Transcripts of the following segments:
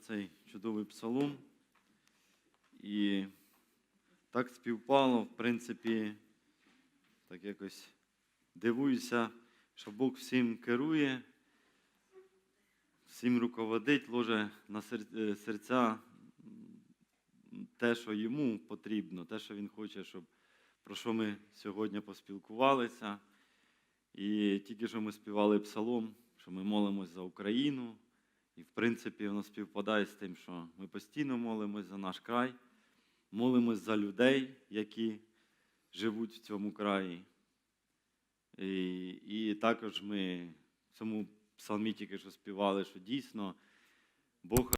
цей чудовий псалом. І так співпало, в принципі, так якось дивуюся, що Бог всім керує, всім руководить, ложе на е, серця те, що йому потрібно, те, що він хоче, щоб про що ми сьогодні поспілкувалися. І тільки що ми співали псалом, що ми молимось за Україну. І, в принципі, воно співпадає з тим, що ми постійно молимось за наш край, молимось за людей, які живуть в цьому краї. І, і також ми в цьому псалмі тільки що співали, що дійсно Бог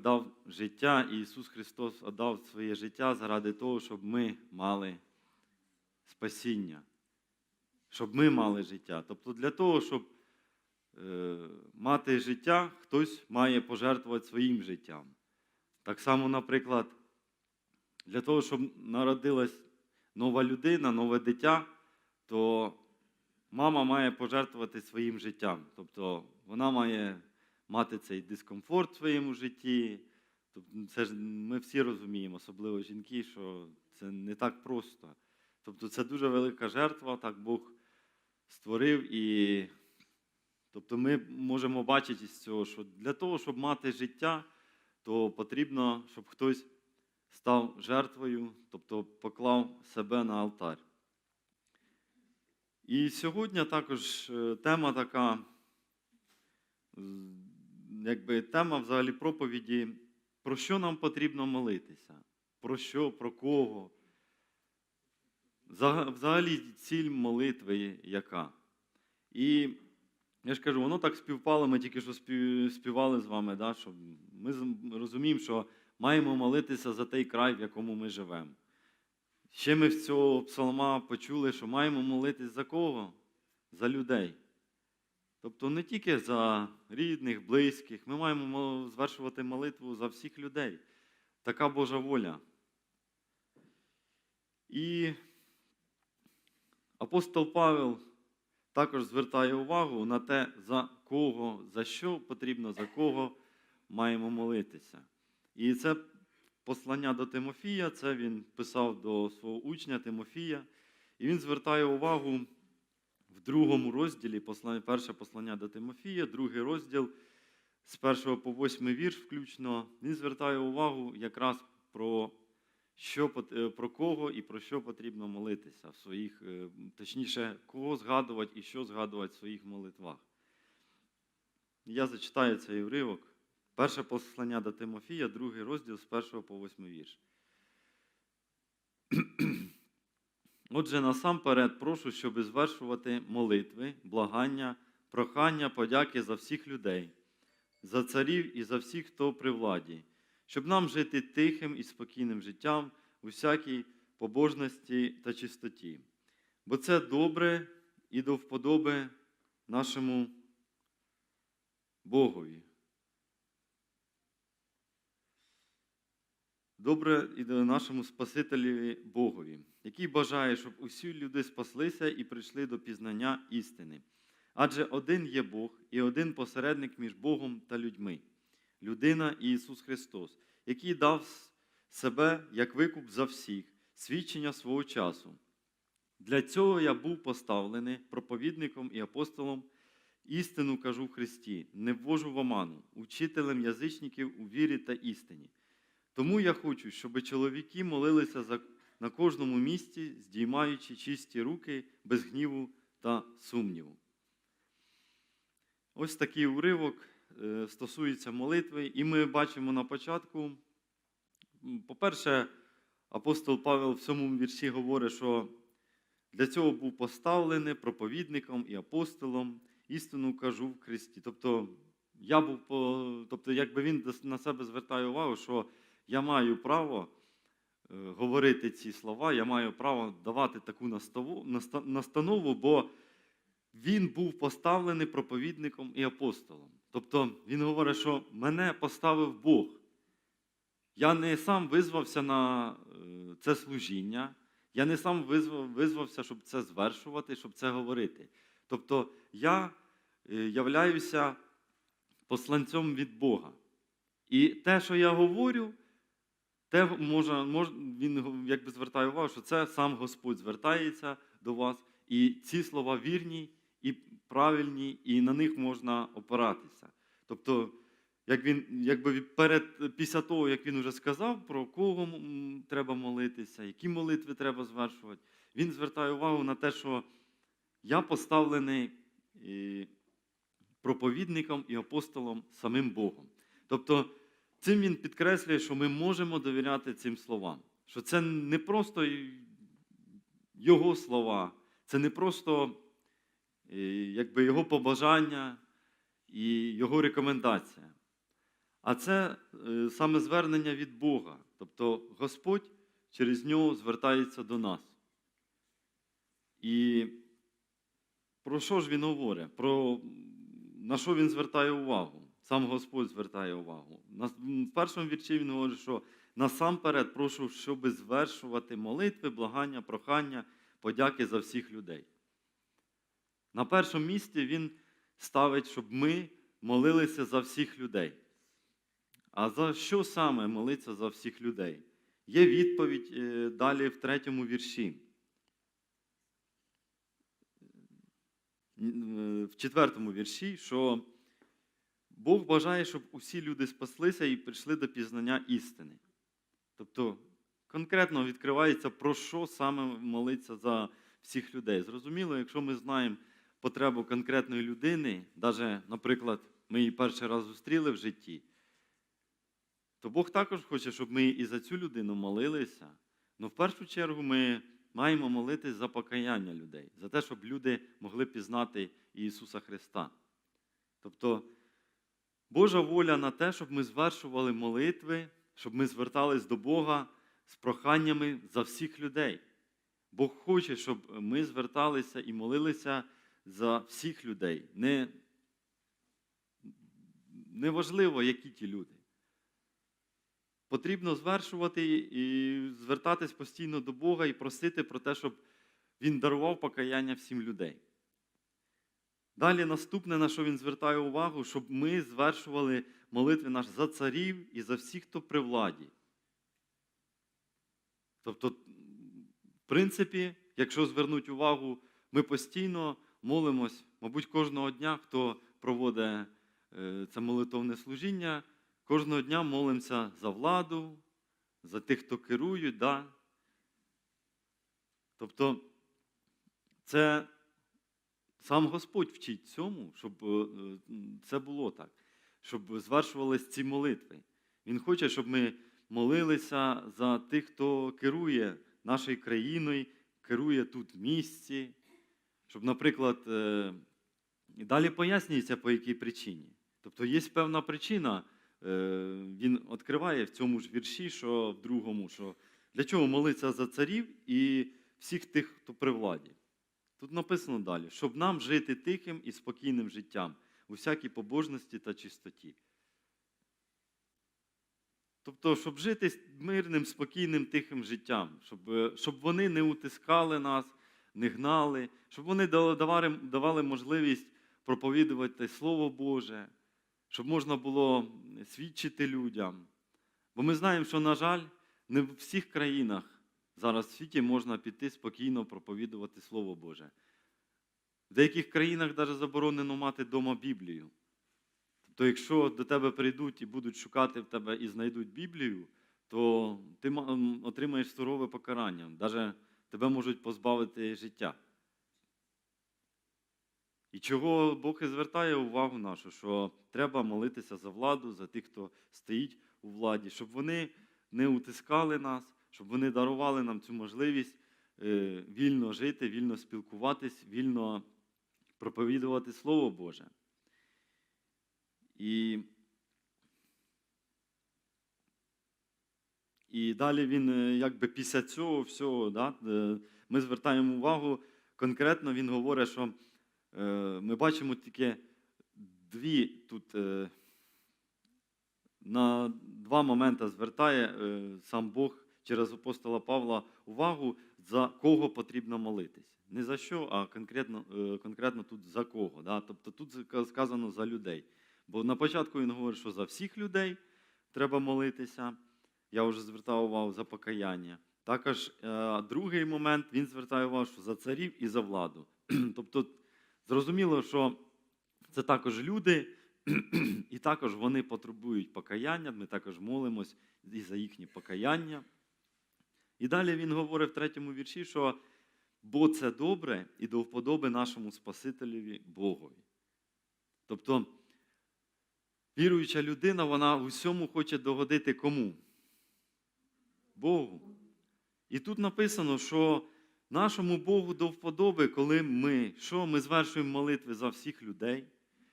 дав життя, і Ісус Христос отдав своє життя заради того, щоб ми мали спасіння, щоб ми мали життя. Тобто для того, щоб е, мати життя, хтось має пожертвувати своїм життям. Так само, наприклад, для того, щоб народилась нова людина, нове дитя, то мама має пожертвувати своїм життям. Тобто вона має мати цей дискомфорт в своєму житті. Тобто, це ж ми всі розуміємо, особливо жінки, що це не так просто. Тобто це дуже велика жертва, так Бог створив. І тобто ми можемо бачити з цього, що для того, щоб мати життя, то потрібно, щоб хтось став жертвою, тобто поклав себе на алтар. І сьогодні також е, тема така, якби тема взагалі проповіді, про що нам потрібно молитися, про що, про кого. Взагалі ціль молитви яка. І я ж кажу, воно так співпало, ми тільки що співали з вами, да, що ми розуміємо, що маємо молитися за той край, в якому ми живемо. Ще ми з цього псалма почули, що маємо молитись за кого? За людей. Тобто не тільки за рідних, близьких, ми маємо звершувати молитву за всіх людей. Така Божа воля. І апостол Павел також звертає увагу на те, за кого, за що потрібно, за кого маємо молитися. І це послання до Тимофія, це він писав до свого учня Тимофія, і він звертає увагу в другому розділі, послання, перше послання до Тимофія, другий розділ з 1 по 8 вірш включно, він звертає увагу якраз про, що, е, про кого і про що потрібно молитися в своїх, е, точніше, кого згадувати і що згадувати в своїх молитвах. Я зачитаю цей уривок. Перше послання до Тимофія, другий розділ з 1 по 8 вірш. Отже, насамперед прошу, щоб звершувати молитви, благання, прохання, подяки за всіх людей, за царів і за всіх, хто при владі, щоб нам жити тихим і спокійним життям у всякій побожності та чистоті. Бо це добре і до вподоби нашому Богові. Добре і до нашому Спасителеві Богові, який бажає, щоб усі люди спаслися і прийшли до пізнання істини. Адже один є Бог і один посередник між Богом та людьми, людина Ісус Христос, який дав себе як викуп за всіх, свідчення свого часу. Для цього я був поставлений проповідником і апостолом. Істину кажу в Христі, не ввожу в оману, учителем язичників у вірі та істині. Тому я хочу, щоб чоловіки молилися за, на кожному місці, здіймаючи чисті руки без гніву та сумніву. Ось такий уривок е, стосується молитви, і ми бачимо на початку. По-перше, апостол Павел в цьому вірші говорить, що для цього був поставлений проповідником і апостолом, істину кажу в Христі. Тобто, я був тобто, якби він на себе звертає увагу, що я маю право говорити ці слова, я маю право давати таку настанову, бо він був поставлений проповідником і апостолом. Тобто він говорить, що мене поставив Бог. Я не сам визвався на е, це служіння, Я не сам визвався, щоб це звершувати, щоб це говорити. Тобто я е, являюся посланцем від Бога. І те, що я говорю, те може, може, він якби звертає увагу, що це сам Господь звертається до вас, і ці слова вірні і правильні, і на них можна опиратися. Тобто, як він, якби перед, після того, як він вже сказав, про кого треба молитися, які молитви треба звершувати, він звертає увагу на те, що я поставлений проповідником і апостолом самим Богом. Тобто, цим він підкреслює, що ми можемо довіряти цим словам. Що це не просто його слова, це не просто е, якби, його побажання і його рекомендація. А це е, саме звернення від Бога. Тобто Господь через нього звертається до нас. І про що ж він говорить? Про на що він звертає увагу? Сам Господь звертає увагу. В першому вірші він говорить, що насамперед прошу, щоб звершувати молитви, благання, прохання, подяки за всіх людей. На першому місці він ставить, щоб ми молилися за всіх людей. А за що саме молиться за всіх людей? Є відповідь е, далі в третьому вірші. Е, В четвертому вірші, що Бог бажає, щоб усі люди спаслися і прийшли до пізнання істини. Тобто конкретно відкривається, про що саме молиться за всіх людей. Зрозуміло, якщо ми знаємо потребу конкретної людини, навіть, наприклад, ми її перший раз зустріли в житті, то Бог також хоче, щоб ми і за цю людину молилися. Але в першу чергу ми маємо молитись за покаяння людей, за те, щоб люди могли пізнати Ісуса Христа. Тобто Божа воля на те, щоб ми звершували молитви, щоб ми звертались до Бога з проханнями за всіх людей. Бог хоче, щоб ми зверталися і молилися за всіх людей. Не, неважливо, які ті люди. Потрібно звершувати і звертатись постійно до Бога і просити про те, щоб Він дарував покаяння всім людей. Далі наступне, на що він звертає увагу, щоб ми звершували молитви наші за царів і за всіх, хто при владі. Тобто, в принципі, якщо звернути увагу, ми постійно молимось, мабуть, кожного дня, хто проводить е, це молитовне служіння, кожного дня молимося за владу, за тих, хто керують. Да? Тобто, це сам Господь вчить цьому, щоб е, це було так, щоб звершувались ці молитви. Він хоче, щоб ми молилися за тих, хто керує нашою країною, керує тут в місті. Щоб, наприклад, е, далі пояснюється, по якій причині. Тобто є певна причина, е, він відкриває в цьому ж вірші, що в другому, що для чого молиться за царів і всіх тих, хто при владі. Тут написано далі, щоб нам жити тихим і спокійним життям у всякій побожності та чистоті. Тобто, щоб жити мирним, спокійним, тихим життям, щоб, е, щоб вони не утискали нас, не гнали, щоб вони давали, давали можливість проповідувати Слово Боже, щоб можна було свідчити людям. Бо ми знаємо, що, на жаль, не в всіх країнах зараз в світі можна піти спокійно проповідувати Слово Боже. В деяких країнах навіть заборонено мати вдома Біблію. Тобто, якщо до тебе прийдуть і будуть шукати в тебе і знайдуть Біблію, то ти отримаєш сурове покарання. Навіть тебе можуть позбавити життя. І чого Бог і звертає увагу нашу, що треба молитися за владу, за тих, хто стоїть у владі, щоб вони не утискали нас, щоб вони дарували нам цю можливість е, вільно жити, вільно спілкуватись, вільно проповідувати Слово Боже. І, і далі він, е, якби після цього всього, да, е, ми звертаємо увагу, конкретно він говорить, що ми бачимо тільки дві тут. На два моменти звертає сам Бог через апостола Павла увагу, за кого потрібно молитись. Не за що, а конкретно, е, конкретно тут за кого. Да? Тобто тут сказано за людей. Бо на початку він говорить, що за всіх людей треба молитися. Я вже звертав увагу за покаяння. Також е, другий момент він звертає увагу що за царів і за владу. тобто, зрозуміло, що це також люди, і також вони потребують покаяння. Ми також молимось і за їхнє покаяння. І далі він говорить в третьому вірші, що бо це добре і до вподоби нашому Спасителеві Богові. Тобто, віруюча людина, вона в усьому хоче догодити кому? Богу. І тут написано, що нашому Богу до вподоби, коли ми, що ми звершуємо молитви за всіх людей,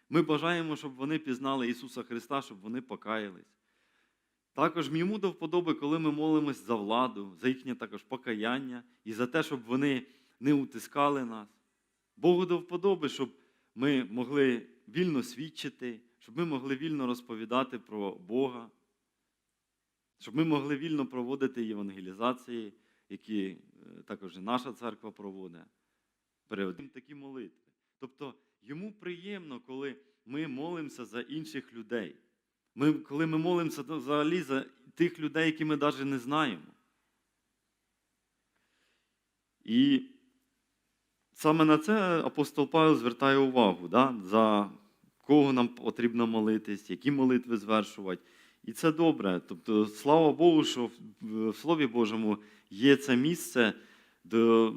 ми бажаємо, щоб вони пізнали Ісуса Христа, щоб вони покаялись. Також йому до вподоби, коли ми молимось за владу, за їхнє також покаяння і за те, щоб вони не утискали нас. Богу до вподоби, щоб ми могли вільно свідчити, щоб ми могли вільно розповідати про Бога, щоб ми могли вільно проводити євангелізації, які е, також і наша церква проводить. Переводимо такі молитви. Тобто йому приємно, коли ми молимося за інших людей. Ми, коли ми молимося взагалі за тих людей, які ми навіть не знаємо. І саме на це апостол Павел звертає увагу, да? за кого нам потрібно молитись, які молитви звершувати. І це добре. Тобто, слава Богу, що в Слові Божому є це місце, де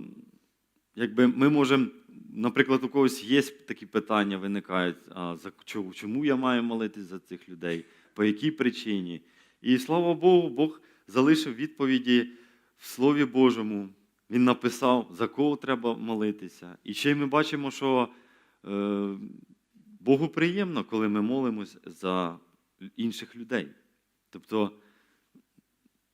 якби ми можемо, наприклад, у когось є такі питання, виникають, а за чому, я маю молитись за цих людей, по якій причині. І слава Богу, Бог залишив відповіді в Слові Божому. Він написав, за кого треба молитися. І ще й ми бачимо, що е, Богу приємно, коли ми молимось за інших людей. Тобто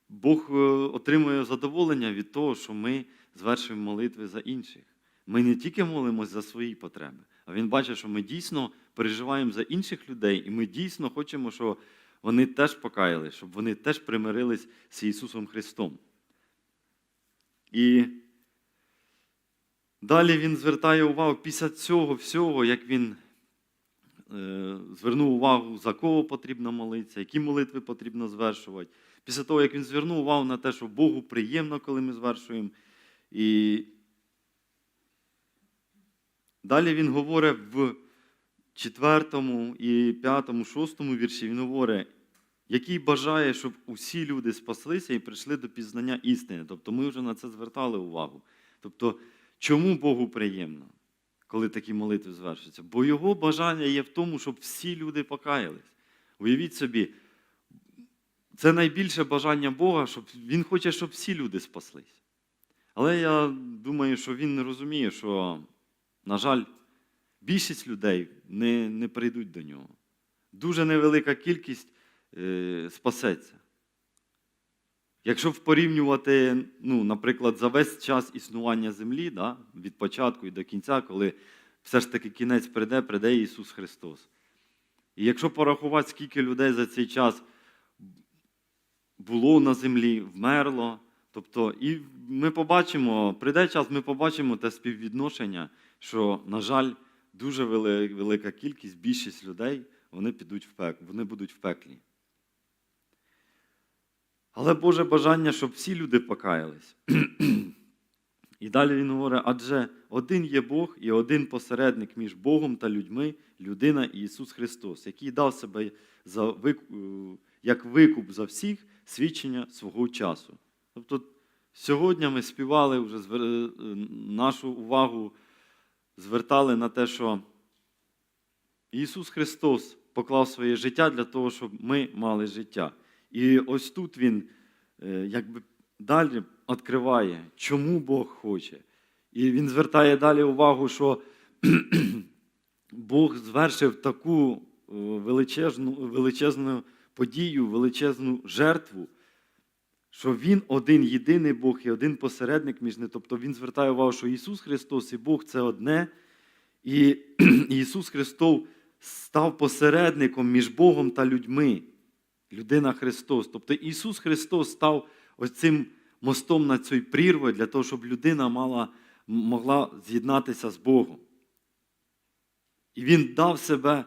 Бог е, отримує задоволення від того, що ми звершуємо молитви за інших. Ми не тільки молимось за свої потреби, а Він бачить, що ми дійсно переживаємо за інших людей, і ми дійсно хочемо, щоб вони теж покаяли, щоб вони теж примирились з Ісусом Христом. І далі він звертає увагу після цього всього, як він е, звернув увагу, за кого потрібно молитися, які молитви потрібно звершувати. Після того, як він звернув увагу на те, що Богу приємно, коли ми звершуємо. І далі він говорить в четвертому і п'ятому, шостому вірші, він говорить, який бажає, щоб усі люди спаслися і прийшли до пізнання істини. Тобто ми вже на це звертали увагу. Тобто, чому Богу приємно, коли такі молитви звершуються? Бо його бажання є в тому, щоб всі люди покаялись. Уявіть собі, це найбільше бажання Бога, щоб Він хоче, щоб всі люди спаслись. Але я думаю, що він не розуміє, що, на жаль, більшість людей не, не прийдуть до нього. Дуже невелика кількість е, спасеться. Якщо порівнювати, ну, наприклад, за весь час існування землі, да, від початку і до кінця, коли все ж таки кінець прийде, прийде Ісус Христос. І якщо порахувати, скільки людей за цей час було на землі, вмерло, тобто, і ми побачимо, прийде час, ми побачимо те співвідношення, що, на жаль, дуже велика кількість, більшість людей вони підуть в пек, вони будуть в пеклі. Але Боже бажання, щоб всі люди покаялись. І далі він говорить: адже один є Бог і один посередник між Богом та людьми, людина Ісус Христос, який дав себе за як викуп за всіх свідчення свого часу. Тобто сьогодні ми співали вже звер- е, нашу увагу, звертали на те, що Ісус Христос поклав своє життя для того, щоб ми мали життя. І ось тут Він е, якби далі відкриває, чому Бог хоче. І він звертає далі увагу, що Бог звершив таку е, величезну, величезну подію, величезну жертву, що Він один єдиний Бог і один посередник між ними. Тобто Він звертає увагу, що Ісус Христос і Бог це одне. І Ісус Христос став посередником між Богом та людьми. Людина Христос. Тобто Ісус Христос став ось цим мостом над цією прірвою для того, щоб людина мала, могла з'єднатися з Богом. І він дав себе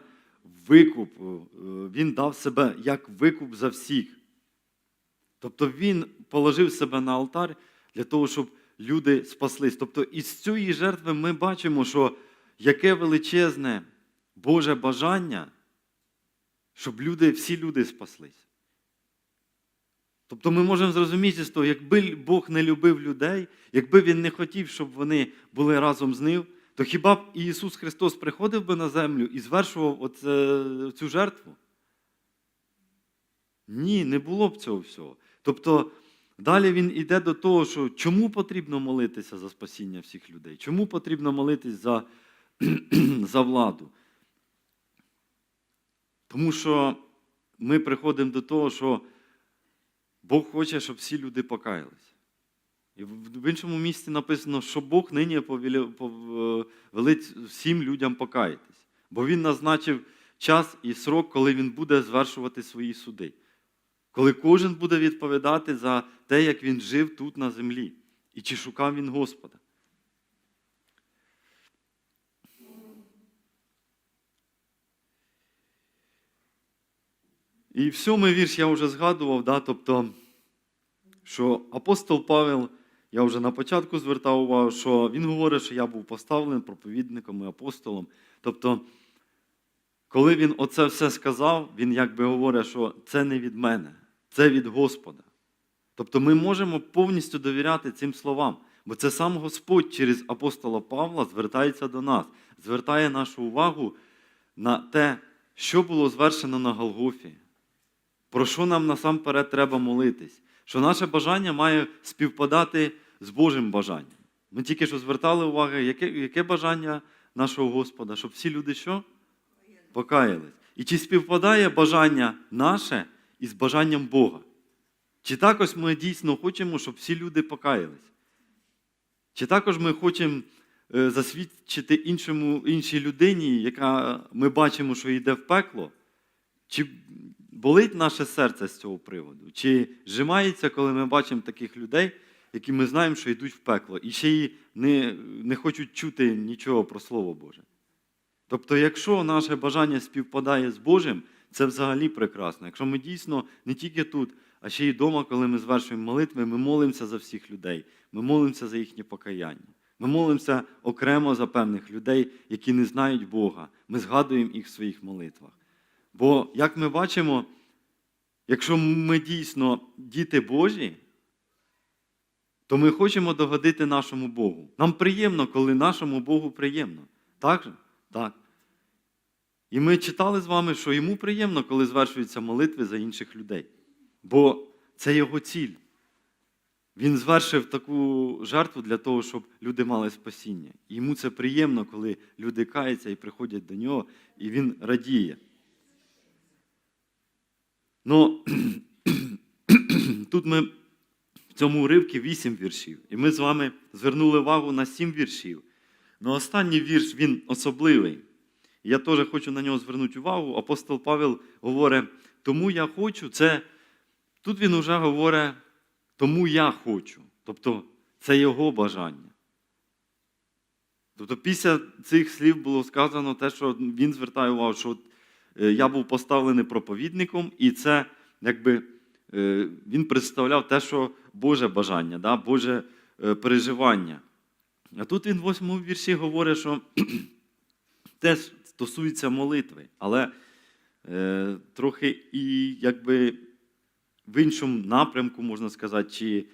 викуп, е, він дав себе як викуп за всіх. Тобто він положив себе на алтар для того, щоб люди спаслись. Тобто із цієї жертви ми бачимо, що яке величезне Боже бажання, щоб люди, всі люди спаслись. Тобто ми можемо зрозуміти того, якби Бог не любив людей, якби Він не хотів, щоб вони були разом з ним, то хіба б Ісус Христос приходив би на землю і звершував оце, цю жертву? Ні, не було б цього всього. Тобто далі він йде до того, що чому потрібно молитися за спасіння всіх людей? Чому потрібно молитись за, за владу? Тому що ми приходимо до того, що Бог хоче, щоб всі люди покаялися. І в іншому місці написано, що Бог нині повелів- пов- велить всім людям покаятись. Бо Він назначив час і срок, коли Він буде звершувати свої суди. Коли кожен буде відповідати за те, як він жив тут на землі, і чи шукав він Господа. І в сьомий вірш я вже згадував, да, тобто, що апостол Павел, я вже на початку звертав увагу, що він говорить, що я був поставлений проповідником і апостолом. Тобто, коли він оце все сказав, він якби говорить, що це не від мене, це від Господа. Тобто ми можемо повністю довіряти цим словам, бо це сам Господь через апостола Павла звертається до нас, звертає нашу увагу на те, що було звершено на Голгофі, про що нам насамперед треба молитись, що наше бажання має співпадати з Божим бажанням. Ми тільки що звертали увагу, яке, яке бажання нашого Господа, щоб всі люди що? Покаялись. І чи співпадає бажання наше із бажанням Бога? Чи також ми дійсно хочемо, щоб всі люди покаялись? Чи також ми хочемо е, засвідчити іншому, іншій людині, яка ми бачимо, що йде в пекло? Чи болить наше серце з цього приводу? Чи зжимається, коли ми бачимо таких людей, які ми знаємо, що йдуть в пекло, і ще й не, не хочуть чути нічого про Слово Боже? Тобто, якщо наше бажання співпадає з Божим, це взагалі прекрасно. Якщо ми дійсно не тільки тут, а ще й вдома, коли ми звершуємо молитви, ми молимося за всіх людей, ми молимося за їхнє покаяння. Ми молимося окремо за певних людей, які не знають Бога. Ми згадуємо їх в своїх молитвах. Бо, як ми бачимо, якщо ми дійсно діти Божі, то ми хочемо догодити нашому Богу. Нам приємно, коли нашому Богу приємно. Так же? Так. І ми читали з вами, що йому приємно, коли звершуються молитви за інших людей. Бо це його ціль. Він звершив таку жертву для того, щоб люди мали спасіння. Йому це приємно, коли люди каються і приходять до нього, і він радіє. Ну, тут ми в цьому уривці вісім віршів. І ми з вами звернули увагу на сім віршів. Ну, останній вірш він особливий. Я теж хочу на нього звернути увагу. Апостол Павел говорить, тому я хочу, це тут він вже говорить, тому я хочу. Тобто це його бажання. Тобто після цих слів було сказано те, що він звертає увагу, що е, я був поставлений проповідником, і це якби е, він представляв те, що Боже бажання, да, Боже е, переживання. А тут він в восьмому вірші говорить, що теж стосується молитви, але е, трохи і якби в іншому напрямку, можна сказати, чи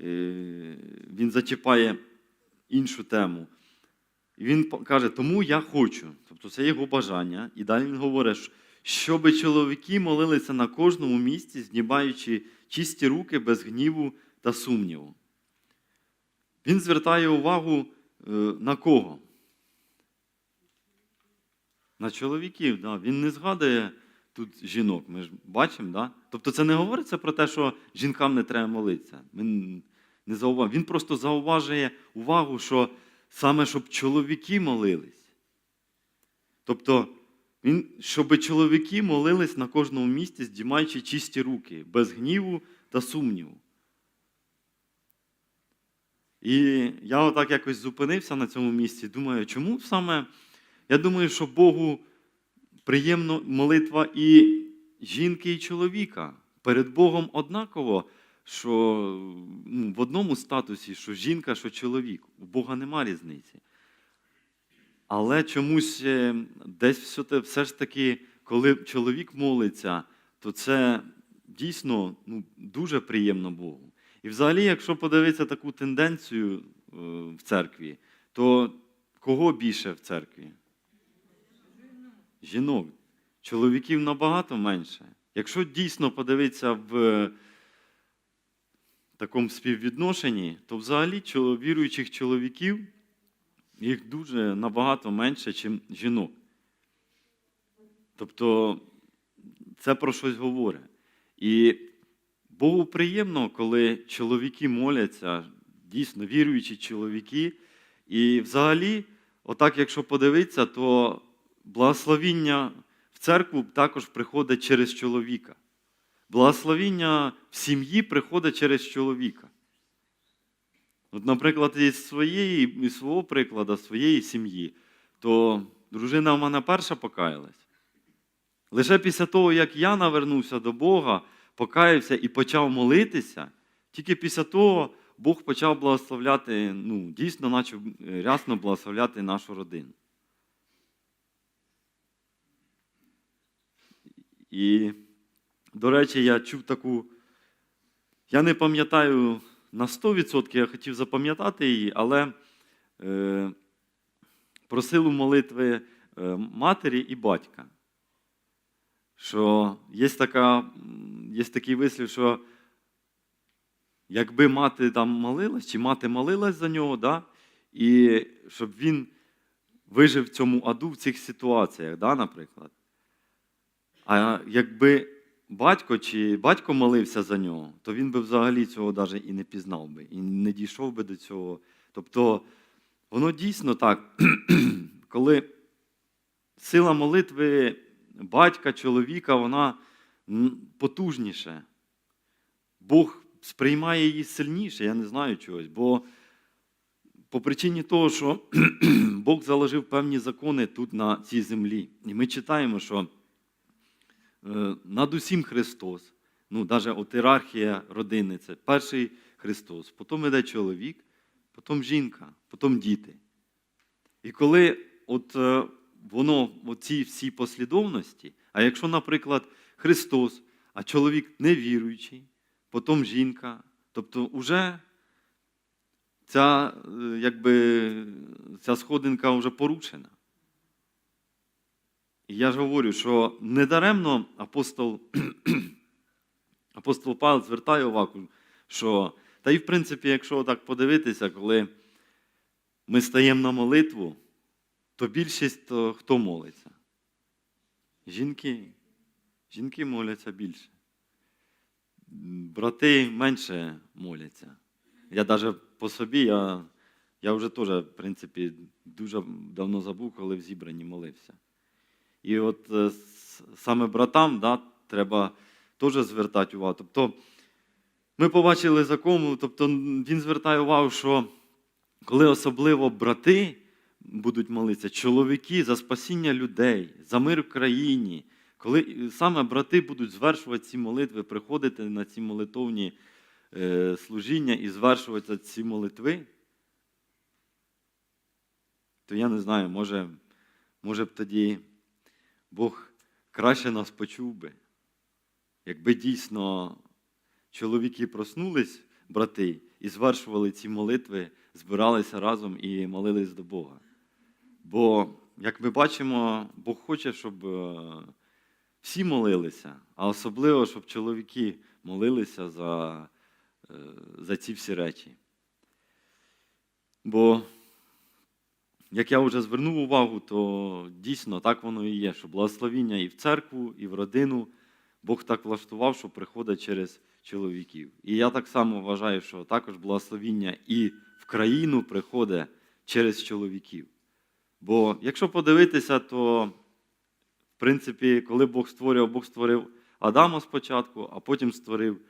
е, він зачіпає іншу тему. І він каже, тому я хочу. Тобто це його бажання. І далі він говорить, щоб чоловіки молилися на кожному місці, знімаючи чисті руки без гніву та сумніву. Він звертає увагу е, на кого? На чоловіків. Да. Він не згадує тут жінок. Ми ж бачимо, да? Тобто це не говориться про те, що жінкам не треба молитися. Він, не зауваж... Він просто зауважує увагу, що саме щоб чоловіки молились. Тобто, він, щоб чоловіки молились на кожному місці, здіймаючи чисті руки, без гніву та сумніву. І я отак якось зупинився на цьому місці. Думаю, чому саме? Я думаю, що Богу приємно молитва і жінки, і чоловіка. Перед Богом однаково, що ну, в одному статусі, що жінка, що чоловік. У Бога нема різниці. Але чомусь е, десь все, все ж таки, коли чоловік молиться, то це дійсно ну, дуже приємно Богу. І взагалі, якщо подивитися таку тенденцію е, в церкві, то кого більше в церкві? Жінок. Чоловіків набагато менше. Якщо дійсно подивитися в такому співвідношенні, то взагалі віруючих чоловіків їх дуже набагато менше, ніж жінок. Тобто це про щось говорить. І Богу приємно, коли чоловіки моляться, дійсно віруючі чоловіки. І взагалі, отак, якщо подивитися, то благословіння в церкву також приходить через чоловіка. Благословіння в сім'ї приходить через чоловіка. От, наприклад, із своєї, із свого прикладу, своєї сім'ї, то дружина в мене перша покаялась. Лише після того, як я навернувся до Бога, покаявся і почав молитися, тільки після того Бог почав благословляти, ну, дійсно почав е, рясно благословляти нашу родину. І, до речі, я чув таку, я не пам'ятаю на 100%, я хотів запам'ятати її, але е, про силу молитви е, матері і батька. Що є, така, є такий вислів, що якби мати там молилась, чи мати молилась за нього, да, і щоб він вижив в цьому аду в цих ситуаціях, да, наприклад. А якби батько чи батько молився за нього, то він би взагалі цього навіть і не пізнав би, і не дійшов би до цього. Тобто, воно дійсно так, коли сила молитви батька, чоловіка, вона потужніша. Бог сприймає її сильніше, я не знаю чогось. Бо по причині того, що Бог заложив певні закони тут на цій землі. І ми читаємо, що над усім Христос, ну, навіть от ієрархія родини це перший Христос, потім йде чоловік, потім жінка, потім діти. І коли от е, воно, оці всі послідовності, а якщо, наприклад, Христос, а чоловік невіруючий, потім жінка, тобто вже ця, е, якби, ця сходинка вже порушена. Я ж говорю, що недаремно апостол, апостол Павел звертає увагу, що, та і в принципі, якщо так подивитися, коли ми стаємо на молитву, то більшість то хто молиться? Жінки. Жінки моляться більше. Брати менше моляться. Я навіть по собі, я, я вже теж, в принципі, дуже давно забув, коли в зібранні молився. І от е, саме братам да, треба теж звертати увагу. Тобто, ми побачили закон, тобто він звертає увагу, що коли особливо брати будуть молитися, чоловіки за спасіння людей, за мир в країні, коли саме брати будуть звершувати ці молитви, приходити на ці молитовні е, служіння і звершувати ці молитви, то я не знаю, може, може б тоді Бог краще нас почув би, якби дійсно чоловіки проснулись, брати, і звершували ці молитви, збиралися разом і молились до Бога. Бо, як ми бачимо, Бог хоче, щоб е, всі молилися, а особливо, щоб чоловіки молилися за, е, за ці всі речі. Бо, як я вже звернув увагу, то дійсно так воно і є, що благословіння і в церкву, і в родину Бог так влаштував, що приходить через чоловіків. І я так само вважаю, що також благословіння і в країну приходить через чоловіків. Бо якщо подивитися, то в принципі, коли Бог створював, Бог створив Адама спочатку, а потім створив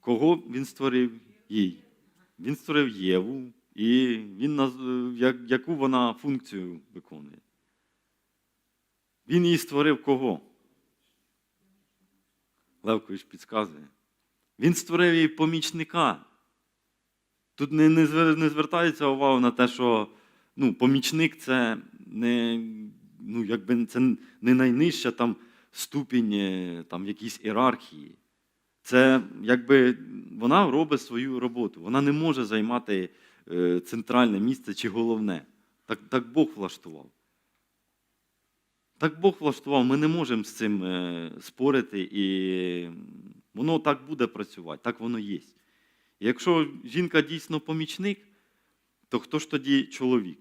кого він створив? Їй. Він створив Єву, і він, яку вона функцію виконує. Він її створив кого? Левкович підказує. Він створив їй помічника. Тут не, не, звертається увагу на те, що ну, помічник це не, ну, якби це не найнижча там ступінь е, там, в якійсь ієрархії. Це якби вона робить свою роботу. Вона не може займати е, центральне місце чи головне. Так, так Бог влаштував. Так Бог влаштував, ми не можемо з цим е, спорити, і воно так буде працювати, так воно є. Якщо жінка дійсно помічник, то хто ж тоді чоловік?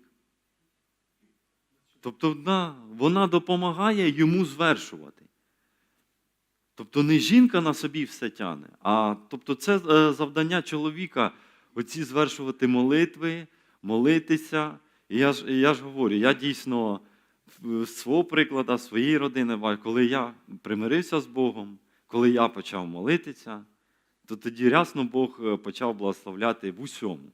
Тобто вона, вона допомагає йому звершувати. Тобто не жінка на собі все тяне, а тобто це е, завдання чоловіка оці звершувати молитви, молитися. І я ж, я ж говорю, я дійсно з свого прикладу, своєї родини, коли я примирився з Богом, коли я почав молитися, то тоді рясно Бог е, почав благословляти в усьому.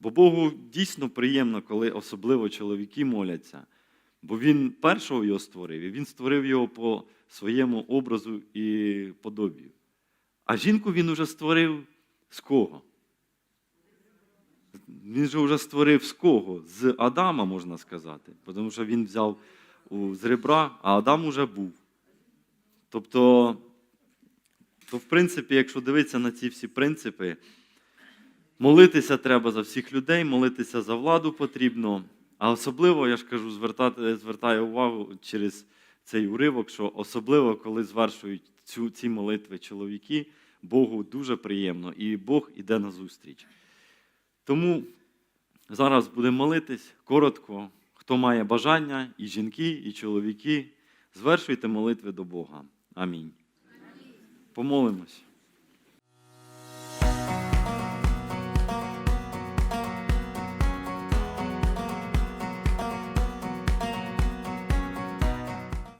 Бо Богу дійсно приємно, коли особливо чоловіки моляться, бо Він першого його створив, і він створив його по своєму образу і подобію. А жінку він уже створив з кого? Він же вже створив з кого? З Адама, можна сказати. Тому що він взяв з ребра, а Адам уже був. Тобто, то, в принципі, якщо дивитися на ці всі принципи, молитися треба за всіх людей, молитися за владу потрібно. А особливо, я ж кажу, звертати, звертаю увагу через цей уривок, що особливо, коли звершують цю, ці молитви чоловіки, Богу дуже приємно, і Бог іде на зустріч. Тому зараз будемо молитись коротко. Хто має бажання, і жінки, і чоловіки, звершуйте молитви до Бога. Амінь. Помолимось.